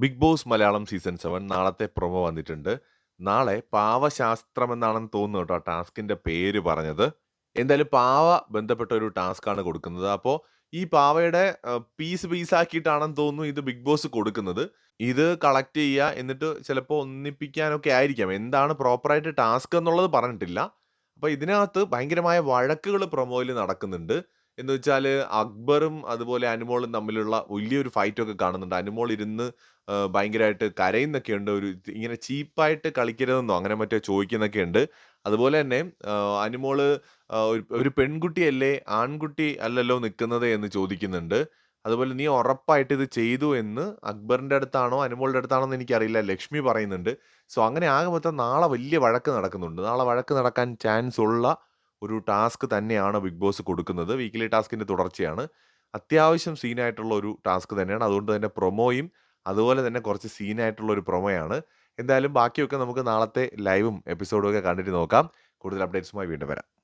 Bigg Boss Malayalam season seven നാളത്തെ promo വന്നിട്ടുണ്ട്. നാളെ പാവശാസ്ത്രം എന്നാണെന്ന് തോന്നുന്നു കേട്ടോ ടാസ്കിന്റെ പേര് പറഞ്ഞത്. എന്തായാലും പാവ ബന്ധപ്പെട്ട ഒരു ടാസ്ക് ആണ് കൊടുക്കുന്നത്. അപ്പോൾ ഈ പാവയുടെ പീസ് പീസ് ആക്കിയിട്ടാണെന്ന് തോന്നുന്നു ഇത് ബിഗ് ബോസ് കൊടുക്കുന്നത്. ഇത് കളക്ട് ചെയ്യുക എന്നിട്ട് ചിലപ്പോൾ ഒന്നിപ്പിക്കാനൊക്കെ ആയിരിക്കാം. എന്താണ് പ്രോപ്പറായിട്ട് ടാസ്ക് എന്നുള്ളത് പറഞ്ഞിട്ടില്ല. അപ്പോൾ ഇതിനകത്ത് ഭയങ്കരമായ വഴക്കുകൾ പ്രൊമോയിൽ നടക്കുന്നുണ്ട്. എന്ന് വെച്ചാൽ അക്ബറും അതുപോലെ അനുമോളും തമ്മിലുള്ള വലിയൊരു ഫൈറ്റൊക്കെ കാണുന്നുണ്ട്. അനുമോൾ ഇരുന്ന് ഭയങ്കരമായിട്ട് കരയുന്നൊക്കെ ഉണ്ട് ഒരു ഇങ്ങനെ ചീപ്പായിട്ട് കളിക്കരുതെന്നോ അങ്ങനെ മറ്റോ ചോദിക്കുന്നൊക്കെ ഉണ്ട് അതുപോലെ തന്നെ അനുമോൾ ഒരു പെൺകുട്ടിയല്ലേ ആൺകുട്ടി അല്ലല്ലോ നിൽക്കുന്നത് എന്ന് ചോദിക്കുന്നുണ്ട്. അതുപോലെ നീ ഉറപ്പായിട്ട് ഇത് ചെയ്തു എന്ന് അക്ബറിന്റെ അടുത്താണോ അനുമോളുടെ അടുത്താണോ എന്ന് എനിക്കറിയില്ല. ലക്ഷ്മി പറയുന്നുണ്ട്. സോ അങ്ങനെ ആകെ മൊത്തം നാളെ വലിയ വഴക്ക് നടക്കുന്നുണ്ട്. നാളെ വഴക്ക് നടക്കാൻ ചാൻസ് ഉള്ള ഒരു ടാസ്ക് തന്നെയാണ് ബിഗ് ബോസ് കൊടുക്കുന്നത്. വീക്കിലി ടാസ്കിന്റെ തുടർച്ചയാണ്. അത്യാവശ്യം സീനായിട്ടുള്ള ഒരു ടാസ്ക് തന്നെയാണ്. അതുകൊണ്ട് തന്നെ പ്രൊമോയും അതുപോലെ തന്നെ കുറച്ച് സീനായിട്ടുള്ള ഒരു പ്രൊമോയാണ്. എന്തായാലും ബാക്കിയൊക്കെ നമുക്ക് നാളത്തെ ലൈവും എപ്പിസോഡും ഒക്കെ കണ്ടിട്ട് നോക്കാം. കൂടുതൽ അപ്ഡേറ്റ്സുമായി വീണ്ടും വരാം.